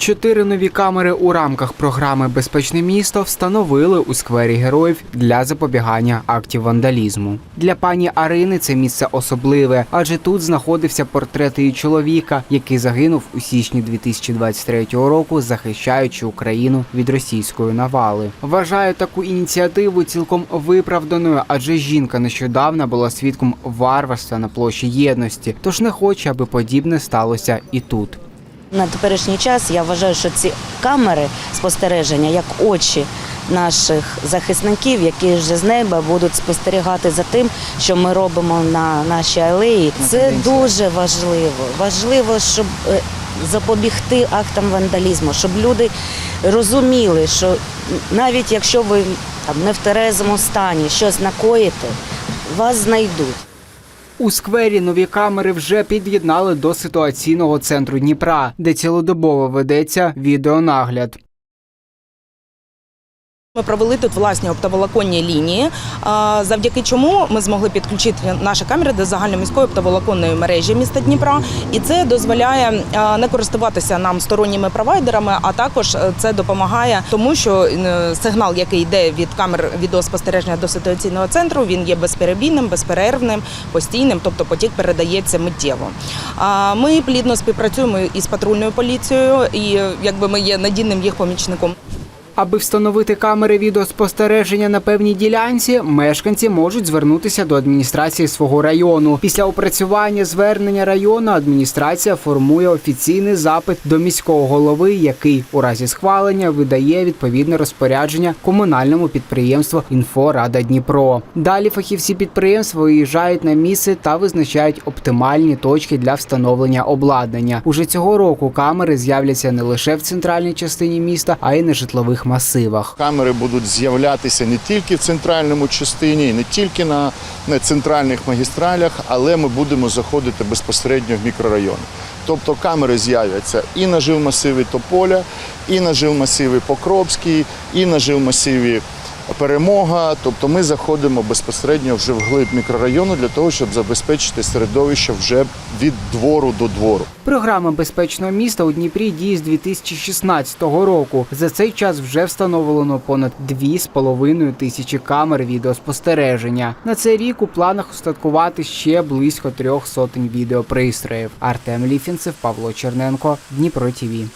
Чотири нові камери у рамках програми Безпечне місто встановили у сквері героїв для запобігання актів вандалізму. Для пані Арини це місце особливе, адже тут знаходився портрет її чоловіка, який загинув у січні 2023 року, захищаючи Україну від російської навали. Вважаю таку ініціативу цілком виправданою, адже жінка нещодавно була свідком варварства на площі єдності, тож не хоче, аби подібне сталося і тут. На теперішній час я вважаю, що ці камери спостереження як очі наших захисників, які вже з неба будуть спостерігати за тим, що ми робимо на нашій алеї. Це дуже важливо. Важливо, щоб е, запобігти актам вандалізму, щоб люди розуміли, що навіть якщо ви там не в терезому стані щось накоїте, вас знайдуть. У сквері нові камери вже під'єднали до ситуаційного центру Дніпра, де цілодобово ведеться відеонагляд. Ми провели тут власні оптоволоконні лінії, завдяки чому ми змогли підключити наші камери до загальноміської оптоволоконної мережі міста Дніпра, і це дозволяє не користуватися нам сторонніми провайдерами, а також е, це допомагає тому, що е, сигнал, який йде від камер відеоспостереження до ситуаційного центру, він є безперебійним, безперервним, постійним, тобто потік передається миттєво. Ми плідно співпрацюємо із патрульною поліцією, і якби ми є надійним їх помічником. Аби встановити камери відеоспостереження на певній ділянці, мешканці можуть звернутися до адміністрації свого району. Після опрацювання звернення району адміністрація формує офіційний запит до міського голови, який у разі схвалення видає відповідне розпорядження комунальному підприємству «Інфорада Дніпро. Далі фахівці підприємства виїжджають на місце та визначають оптимальні точки для встановлення обладнання. Уже цього року камери з'являться не лише в центральній частині міста, а й на житлових масивах. Камери будуть з'являтися не тільки в центральному частині, не тільки на, на центральних магістралях, але ми будемо заходити безпосередньо в мікрорайони. Тобто камери з'являться і на жилмасиві Тополя, і на жилмасиві Покровський, і на жилмасиві Перемога. Тобто ми заходимо безпосередньо вже в глиб мікрорайону для того, щоб забезпечити середовище вже від двору до двору. Програма безпечного міста у Дніпрі діє з 2016 року. За цей час вже встановлено понад 2,5 тисячі камер відеоспостереження. На цей рік у планах устаткувати ще близько трьох сотень відеопристроїв. Артем Ліфінцев, Павло Черненко, Дніпро ТІВІ.